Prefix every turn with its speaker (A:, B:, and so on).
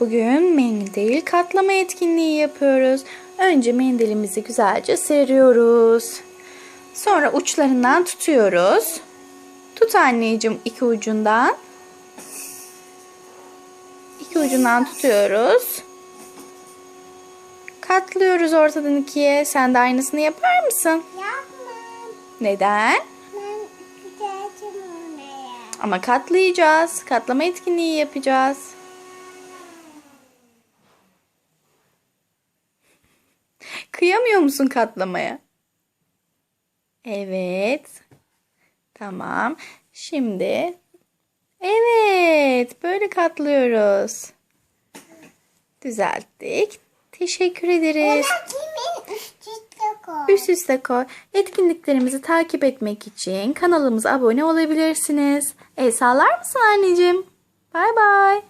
A: Bugün mendil katlama etkinliği yapıyoruz. Önce mendilimizi güzelce seriyoruz. Sonra uçlarından tutuyoruz. Tut anneciğim iki ucundan. İki ucundan tutuyoruz. Katlıyoruz ortadan ikiye. Sen de aynısını yapar mısın?
B: Yapmam.
A: Neden?
B: Ben oraya.
A: Ama katlayacağız. Katlama etkinliği yapacağız. Kıyamıyor musun katlamaya? Evet. Tamam. Şimdi evet böyle katlıyoruz. Düzelttik. Teşekkür ederiz.
B: Ona kimin üst üste koy.
A: Üst üste koy. Etkinliklerimizi takip etmek için kanalımıza abone olabilirsiniz. El sallar mısın anneciğim? Bay bay.